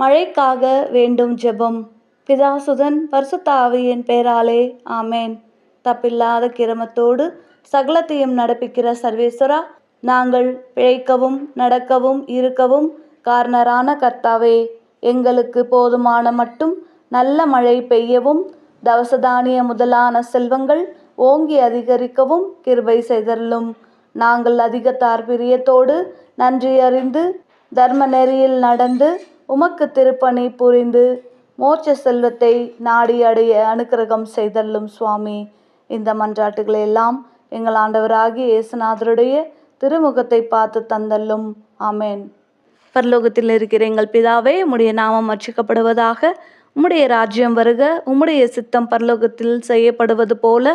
மழைக்காக வேண்டும் ஜெபம். பிதாசுதன் பரிசுத்தாவியின் பேராலே. ஆமேன். தப்பில்லாத கிரமத்தோடு சகலத்தையும் நடப்பிக்கிற சர்வேஸ்வரா நாங்கள் பிழைக்கவும் நடக்கவும் இருக்கவும் காரணரான கர்த்தாவே எங்களுக்கு போதுமான மட்டும் நல்ல மழை பெய்யவும் தவசதானிய முதலான செல்வங்கள் ஓங்கி அதிகரிக்கவும் கிருபை செய்தருளும். நாங்கள் அதிக தார்பிரியத்தோடு நன்றி அறிந்து தர்ம நெறியில் நடந்து உமக்கு திருப்பணி புரிந்து மோட்ச செல்வத்தை நாடி அடைய அனுக்கிரகம் செய்தல்லும் சுவாமி. இந்த மன்றாட்டுகளை எல்லாம் எங்கள் ஆண்டவராகி இயேசுநாதருடைய திருமுகத்தை பார்த்து தந்தல்லும் ஆமேன். பரலோகத்தில் இருக்கிற எங்கள் பிதாவே உம்முடைய நாமம் அர்ச்சிக்கப்படுவதாக உம்முடைய ராஜ்யம் வருக உம்முடைய சித்தம் பரலோகத்தில் செய்யப்படுவது போல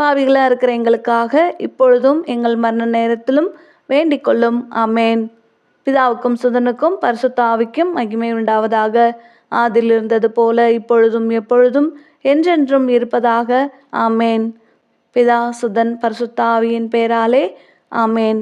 பாவிகளாக இருக்கிற எங்களுக்காக இப்பொழுதும் எங்கள் மரண நேரத்திலும் வேண்டிக் கொள்ளும். பிதாவுக்கும் சுதனுக்கும் பரிசுத்தாவிக்கும் மகிமை உண்டாவதாக. ஆதில் இருந்தது போல இப்பொழுதும் எப்பொழுதும் என்றென்றும் இருப்பதாக. ஆமேன். பிதா சுதன் பரிசுத்தாவியின் பேராலே. ஆமேன்.